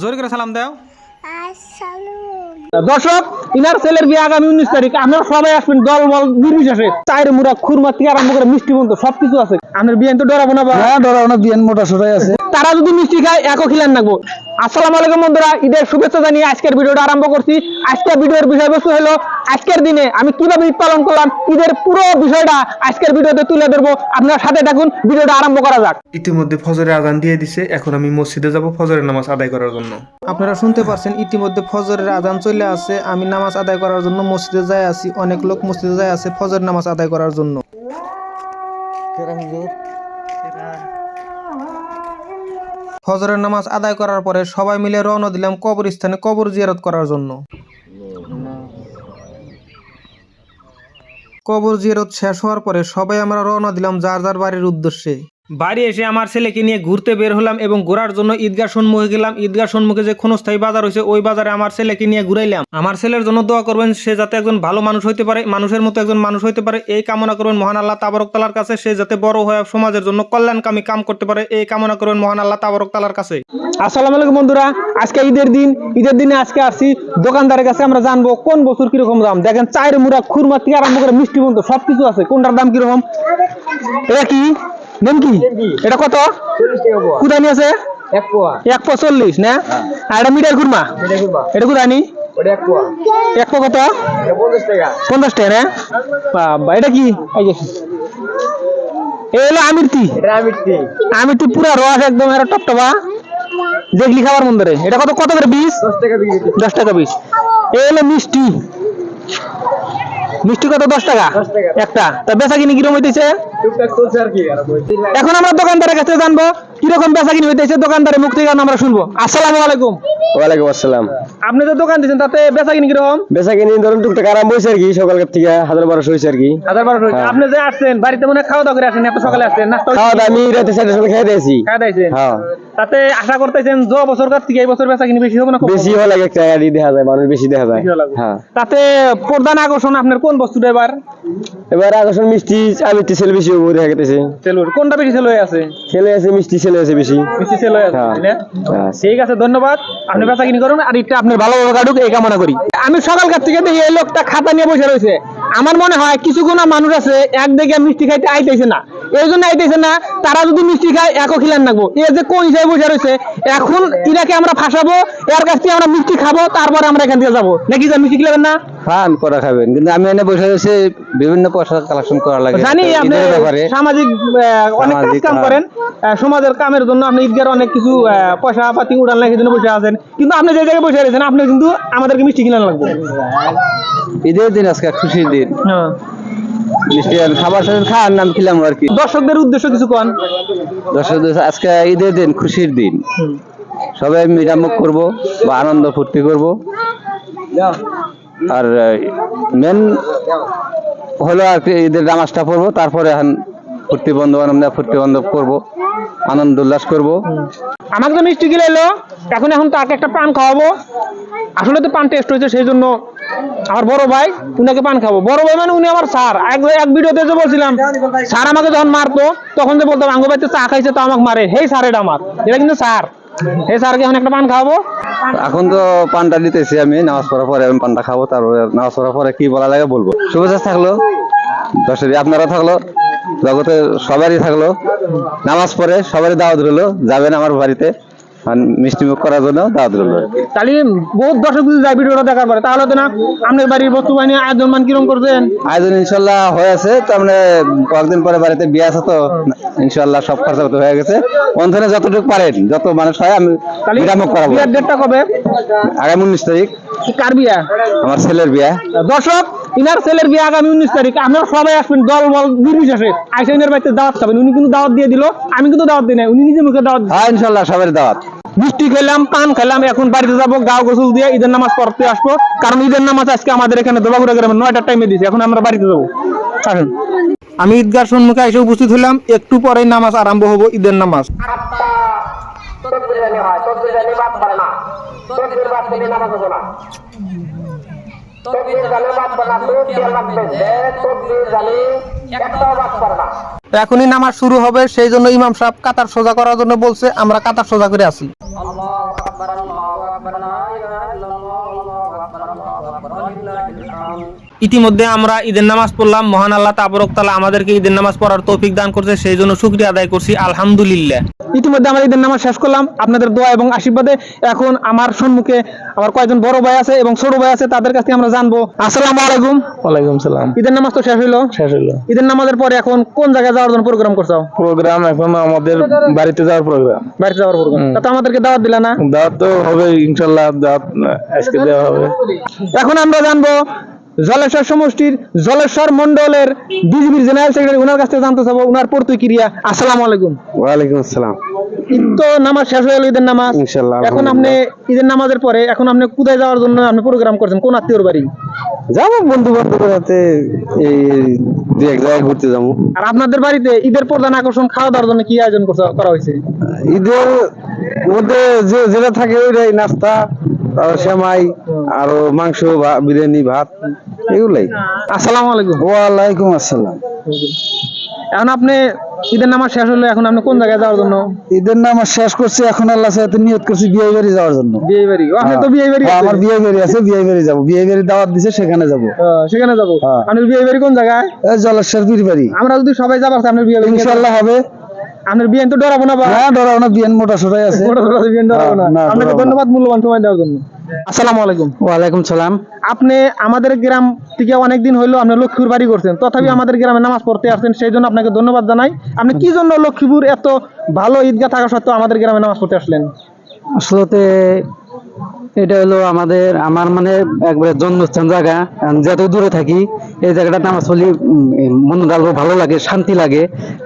জোরে করে সালাম দাও। দর্শক ইনার ছেলের বিয়ে আগামী উনিশ তারিখ। আপনারা সবাই আসবেন দল বল নির্বিশেষে। চায়ের মুড়া খুরমা থেকে আরম্ভ করে মিষ্টি বন্ধু সবকিছু আছে। আপনার বিয়ে তো ডরাবো না বা? হ্যাঁ ডরাবো না বিয়ে মোটা সোটাই আছে। তারা যদি মিষ্টি খায় একও খিলান নাকবো আসসালামু আলাইকুম বন্ধুরা ঈদের শুভেচ্ছা জানিয়ে আজকের ভিডিওটা আরম্ভ করছি। আজকের ভিডিওর বিষয়বস্তু হলো আজকের দিনে আমি কীভাবে ঈদ পালন করলাম ঈদের পুরো বিষয়টা আজকের ভিডিওতে তুলে ধরবো। আপনার সাথে থাকুন ভিডিওটা আরম্ভ করা যাক। ইতিমধ্যে ফজরের আজান দিয়ে দিছে এখন আমি মসজিদে যাব ফজরের নামাজ আদায় করার জন্য। আপনারা শুনতে পারছেন ইতিমধ্যে ফজরের আজান চলে আসে আমি নামাজ আদায় করার জন্য মসজিদে যাই আছি অনেক লোক মসজিদে যাই আছে ফজর নামাজ আদায় করার জন্য। ফজরের নামাজ আদায় করার পরে সবাই মিলে রওনা দিলাম কবরস্থানে কবর জিয়ারত করার জন্য। কবর জিয়ারত শেষ হওয়ার পরে সবাই আমরা রওনা দিলাম যার যার বাড়ির উদ্দেশ্যে। বাড়ি এসে আমার ছেলেকে নিয়ে ঘুরতে বের হলাম এবং ঘোরার জন্য ঈদগাহ সম্মুখে গেলাম। ঈদগাহ সম্মুখে যে ক্ষণস্থায়ী বাজার হয়েছে ওই বাজারে আমার ছেলেকে নিয়ে ঘুরাইলাম। আমার ছেলের জন্য দোয়া করবেন সে যাতে একজন ভালো মানুষ হইতে পারে মানুষের মতো একজন মানুষ হইতে পারে। এই কামনা করবেন মহান আল্লাহ তাবারক তালার কাছে সে যাতে বড় হয়ে সমাজের জন্য কল্যাণকামী কাম করতে পারে। এই কামনা করবেন মহান আল্লাহ তাবারক তালার কাছে। আসসালামু আলাইকুম বন্ধুরা আজকে ঈদের দিন। ঈদের দিনে আজকে আসছি দোকানদারের কাছে আমরা জানব কোন বছর কীরকম দাম। দেখেন চায়ের মুড়া খুরমা থেকে আরম্ভ করে মিষ্টি বন্ধু সবকিছু আছে। কোনটার দাম কীরকম? এটা কি? এটা কত? কোথায় নিয়ে আছে? এক পো চল্লিশ না? আর এটা মিটার খুরমা? এটা কোথায় নি এক পো কত? পঞ্চাশ টাকা। না? বাবা এটা কি? এই হলো আমিরতি আমিরতি পুরা রস একদম এটা টপটপা দেখলি খাবার মন্দিরে এটা কত? কত করে বিশ দশ টাকা বিশ এই হলো মিষ্টি। মিষ্টি কত? দশ টাকা। একটা। তা বেচা কিনে কীরকম হইতেছে? এখন আমরা দোকানদারের কাছে জানব কীরকম বেচা কিনি হইতেছে? দোকানদারের মুখ থেকে আমরা শুনব। আসসালামু আলাইকুম। ওয়ালাইকুম আসসালাম। আপনি যে দোকান দিচ্ছেন তাতে বেচা কিনি কীরকম? বেচা কিনি ধরুন টুকটাক আরাম হয়েছে আর কি সকালকার থেকে হাজার বারোশো হয়েছে আর কি। হাজার বারোশো হয়েছে। আপনি যে আসছেন বাড়িতে মনে খাওয়া দাওয়া করে আসেন এত সকালে আসছেন নাস্তা খাওয়া দাওয়া আমি রাতে চারটার সময় খেয়ে দিয়েছি। খাওয়া দিয়েছেন? হ্যাঁ। তাতে আশা করতেছেন যে বছর কাছ থেকে এই বছর বেচা কিনি বেশি হবে না বেশি হওয়া লাগে একটা দেখা যায় মানুষ বেশি দেখা যায়। হ্যাঁ। তাতে প্রধান আকর্ষণ আপনার কোন বস্তুটা এবার? এবার আকর্ষণ মিষ্টি আমিটি ছেলে বেশি হব দেখা গেছে কোনটা বেশি সেল হয়ে আছে? ছেলে আছে মিষ্টি ছেলে আছে বেশি। বেশি সেল হয়ে। আছে হ্যাঁ। হ্যাঁ। ঠিক আছে ধন্যবাদ। আপনি বেচা কিনি করুন আর এটা আপনার ভালোভাবে কাটুক এই কামনা করি। আমি সকালকার থেকে দেখি এই লোকটা খাতা নিয়ে বসে রয়েছে। আমার মনে হয় কিছু কোনো মানুষ আছে এক মিষ্টি খাইতে আইতেছে না। এই জন্য আইতেছে না তারা যদি মিষ্টি খায় একও খিলান নাকবো। এ যে কোন হিসাবে বসে রয়েছে এখন ইনাকে আমরা ফাঁসাবো এর কাছ থেকে আমরা মিষ্টি খাব তারপরে আমরা এখান থেকে যাব। নাকি যা মিষ্টি খেলেন না? খান করা খাবেন কিন্তু আমি এনে বসে রয়েছে বিভিন্ন পয়সা কালেকশন করা লাগে। জানি আপনি সামাজিক অনেক কাজ কাম। করেন সমাজের কামের জন্য আপনি ঈদগার অনেক কিছু পয়সা পাতি উড়ান লাগে জন্য বসে আছেন। কিন্তু আপনি যে জায়গায় বসে রয়েছেন আপনি কিন্তু আমাদেরকে মিষ্টি কিনে লাগবে। ঈদের দিন আজকে খুশির দিন। মিষ্টি খাবার সাথে খান নাম খেলাম আর কি। দর্শকদের উদ্দেশ্য কিছু কন? দর্শকদের আজকে ঈদের দিন খুশির দিন। সবাই মিরামুখ করব বা আনন্দ ফুর্তি করব। আর মেন হলো আর কি ঈদের নামাজটা পড়ব তারপরে এখন ফুর্তি বন্ধু বান্ধব ফুর্তি বান্ধব করব আনন্দ উল্লাস করব। আমাকে তো মিষ্টি কিনে এলো এখন এখন তাকে একটা পান খাওয়াবো। আসলে তো পান টেস্ট হয়েছে সেই জন্য আমার বড় ভাই উনাকে পান খাব বড় ভাই মানে উনি আমার স্যার। এক এক ভিডিওতে যে বলছিলাম স্যার আমাকে যখন মারতো তখন যে বলতাম আঙ্গ বাড়িতে চা খাইছে তো আমাকে মারে। হেই স্যার এটা আমার। এটা কিন্তু স্যার। এই স্যারকে এখন একটা পান খাওয়াবো। এখন তো পানটা দিতেছি আমি নামাজ পড়ার পরে আমি পানটা খাব তারপরে নামাজ পড়ার পরে কি বলা লাগে বলব। শুভেচ্ছা থাকল। দশেরই আপনারা থাকল। জগতে সবারই থাকল। নামাজ পড়ে সবারই দাওয়াত রইল। যাবেন আমার বাড়িতে। মিষ্টি মুখ করার জন্য দাওয়াত রইল। তাহলে বহুত দর্শক যদি যায় ভিডিওটা দেখার পরে তাহলে তো না আপনার বাড়ির বস্তু বাহিনী আয়োজন মান কিরম করছেন আয়োজন ইনশাল্লাহ হয়েছে তো আমরা কয়েকদিন পরে বাড়িতে বিয়ে আছে তো ইনশাল্লাহ সব খরচা তো হয়ে গেছে। অন্ধনে যতটুকু পারেন যত মানুষ হয় আমি বিরামক করাবো। বিয়ার ডেটটা কবে? আগামী উনিশ তারিখ। কার বিয়া? আমার ছেলের বিয়া। দর্শক ইনার ছেলের বিয়ে আগামী উনিশ তারিখ। আপনারা সবাই আসবেন দল বল নির্বিশেষে। আইসা ইনার বাড়িতে দাওয়াত খাবেন। উনি কিন্তু দাওয়াত দিয়ে দিল। আমি কিন্তু দাওয়াত দিই নাই। উনি নিজে মুখে দাওয়াত হ্যাঁ ইনশাল্লাহ সবার দাওয়াত। মিষ্টি খেলাম পান খেলাম এখন বাড়িতে যাব গাও গোসল দিয়ে ঈদের নামাজ পড়তে আসব। কারণ ঈদের নামাজ আজকে আমাদের এখানে দোবাগুড়া গ্রামে নয়টার টাইমে দিয়েছে এখন আমরা বাড়িতে যাব। আসেন। আমি ঈদগার সম্মুখে এসে উপস্থিত হলাম একটু পরেই নামাজ আরম্ভ হব ঈদের নামাজ। হয় বাদ পারে না। বাদ দিলে নামাজ হবে না। এখনই নামাজ শুরু হবে সেই জন্য ইমাম সাহেব কাতার সোজা করার জন্য বলছে আমরা কাতার সোজা করে আছি ইতিমধ্যে আমরা ঈদের নামাজ পড়লাম। মহান আল্লাহ তাবরক তালা আমাদেরকে ঈদের নামাজ পড়ার তৌফিক দান করছে সেই জন্য শুক্রিয়া আদায় করছি। আলহামদুলিল্লাহ। ইতিমধ্যে আমরা ঈদের নামাজ শেষ করলাম। আপনাদের দোয়া এবং আশীর্বাদে এখন আমার সম্মুখে আমার কয়েকজন বড় ভাই আছে এবং ছোট ভাই আছে তাদের কাছ থেকে আমরা জানব। আসসালামু আলাইকুম। ওয়ালাইকুম সালাম। ঈদের নামাজ তো শেষ হইল। শেষ হলো ঈদের নামাজের পরে এখন কোন জায়গায় যাওয়ার জন্য প্রোগ্রাম করছ? প্রোগ্রাম এখন আমাদের বাড়িতে যাওয়ার প্রোগ্রাম বাড়িতে যাওয়ার প্রোগ্রাম তা আমাদেরকে দাওয়াত দিলা না? দাওয়াত তো হবে ইনশাল্লাহ দাওয়াত আজকে দেওয়া হবে। এখন আমরা জানব জলেশ্বর সমষ্টির জলেশ্বর মন্ডলের বিজেপির জেনারেল সেক্রেটারি ওনার কাছ থেকে জানতে চাবো ওনার প্রতিক্রিয়া। আসসালামু আলাইকুম। ওয়ালাইকুম আসসালাম। ঈদ তো নামাজ শেষ হয়ে গেল ঈদের নামাজ। ইনশাল্লাহ, এখন আপনি ঈদের নামাজের পরে এখন আপনি কোথায় যাওয়ার জন্য আপনি প্রোগ্রাম করছেন? কোন আত্মীয়র বাড়ি? যাব বন্ধু বান্ধবের হাতে এই দু এক জায়গায় ঘুরতে যাব। আর আপনাদের বাড়িতে ঈদের প্রধান আকর্ষণ খাওয়া দাওয়ার জন্য কি আয়োজন করা হয়েছে? ঈদের মধ্যে যে যেটা থাকে ওইটাই নাস্তা তারপর সেমাই আরও মাংস বিরিয়ানি ভাত এগুলাই। আসসালামু আলাইকুম ওয়ালাইকুম আসসালাম। এখন আপনি ঈদের নামাজ শেষ হলো এখন আপনি কোন জায়গায় যাওয়ার জন্য? ঈদের নামাজ শেষ করছি এখন আল্লাহ সাথে নিয়ত করছি বিয়ে বাড়ি যাওয়ার জন্য। বিয়ে বাড়ি আপনি তো বিয়ে বাড়ি হ্যাঁ। আমার বিয়ে বাড়ি আছে বিয়ে বাড়ি যাব। বিয়ে বাড়ি দাওয়াত দিছে সেখানে যাব। সেখানে যাব। হ্যাঁ। আপনার বিয়ে বাড়ি কোন জায়গায়? জলেশ্বর বীর বাড়ি আমরা যদি সবাই যাবার আপনার বিয়ে বাড়ি ইনশাল্লাহ হবে। আপনার তো ডরাবো না হ্যাঁ ডরাবো না বিয়ান মোটা সোটাই আছে। ডরাবো না। আপনাকে ধন্যবাদ মূল্যবান সময় দেওয়ার জন্য। আসসালামু আলাইকুম। ওয়ালাইকুম সালাম। আপনি আমাদের গ্রাম থেকে অনেকদিন হইল আপনি লক্ষ্মীপুর বাড়ি করছেন। তথাপি আমাদের গ্রামে নামাজ পড়তে আসছেন সেই জন্য আপনাকে ধন্যবাদ জানাই। আপনি কি জন্য লক্ষ্মীপুর এত ভালো ঈদগাহ থাকা সত্ত্বেও আমাদের গ্রামে নামাজ পড়তে আসলেন? আসলে এটা হলো আমাদের আমার মানে একবারে জন্মস্থান জায়গা। যত দূরে থাকি এই জায়গাটা নামাজ পড়লে মন ডালবো ভালো লাগে শান্তি লাগে।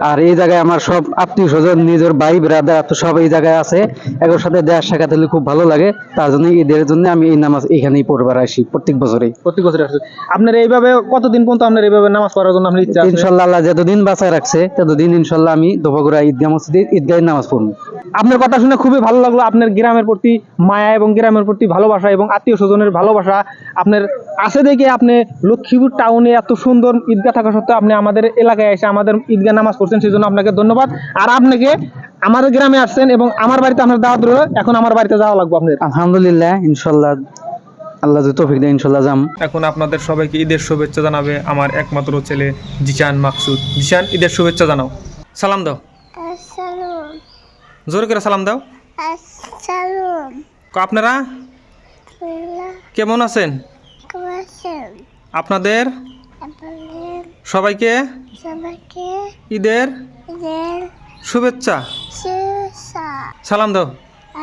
আর এই জায়গায় আমার সব আত্মীয় স্বজন নিজের ভাই ব্রাদার তো সব এই জায়গায় আছে। একের সাথে দেয়ার সাক্ষাৎ হলে খুব ভালো লাগে। তার জন্য ঈদের জন্য আমি এই নামাজ এখানেই পড়বার আসি প্রত্যেক বছরেই। প্রতি বছর আসছে আপনার এইভাবে কতদিন পর্যন্ত আপনার এইভাবে নামাজ পড়ার জন্য আপনার ইচ্ছা ইনশাল্লাহ আল্লাহ যতদিন বাঁচায় রাখছে ততদিন ইনশাল্লাহ আমি দোপাগুড়া ঈদগাহ মসজিদে ঈদগাহের নামাজ পড়ব। আপনার কথা শুনে খুবই ভালো লাগল। আপনার গ্রামের প্রতি মায়া এবং গ্রামের প্রতি ভালোবাসা এবং আত্মীয় স্বজনের ভালোবাসা আপনার আছে দেখে আপনি লক্ষ্মীপুর টাউনে এত সুন্দর ঈদগাহ থাকা সত্ত্বেও আপনি আমাদের এলাকায় এসে আমাদের ঈদগাহ নামাজ পড়ছেন সেই জন্য আপনাকে ধন্যবাদ। আর আপনাকে আমাদের গ্রামে আসছেন এবং আমার বাড়িতে আপনার দাওয়াত রইল। এখন আমার বাড়িতে যাওয়া লাগবে আপনার। আলহামদুলিল্লাহ ইনশাল্লাহ আল্লাহ যদি তৌফিক দেয় ইনশাল্লাহ যাম। এখন আপনাদের সবাইকে ঈদের শুভেচ্ছা জানাবে আমার একমাত্র ছেলে জিশান মাকসুদ। জিশান ঈদের শুভেচ্ছা জানাও। সালাম দাও। আসসালাম জোরে করে সালাম দাও। আসসালাম। আপনারা? কেমন আছেন? আপনাদের? আপনাদের? সবাইকে? সবাইকে? ঈদের শুভেচ্ছা। সালাম দাও।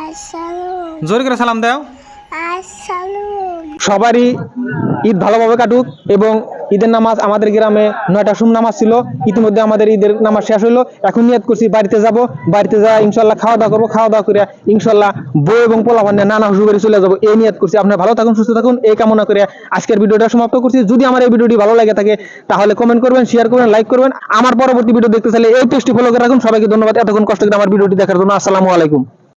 আসসালাম। জোরে করে সালাম দাও। সবারই ঈদ ভালোভাবে কাটুক এবং ঈদের নামাজ আমাদের গ্রামে নয়টা সুম নামাজ ছিল। ইতিমধ্যে আমাদের ঈদের নামাজ শেষ হলো এখন নিয়ত করছি, বাড়িতে যাব। বাড়িতে যা ইনশাল্লাহ খাওয়া দাওয়া করব। খাওয়া দাওয়া করে ইনশাল্লাহ বউ এবং পোলাপান নানা হুজুবাড়ি চলে যাব। এই নিয়ত করছি। আপনার ভালো থাকুন, সুস্থ থাকুন। এই কামনা করে আজকের ভিডিওটা সমাপ্ত করছি। যদি আমার এই ভিডিওটি ভালো লাগে থাকে, তাহলে কমেন্ট করবেন শেয়ার করবেন লাইক করবেন। আমার পরবর্তী ভিডিও দেখতে চাইলে এই পেজটি ফলো করে রাখুন। সবাইকে ধন্যবাদ। এতক্ষণ কষ্ট করে আমার ভিডিওটি দেখার জন্য আসসালামু আলাইকুম।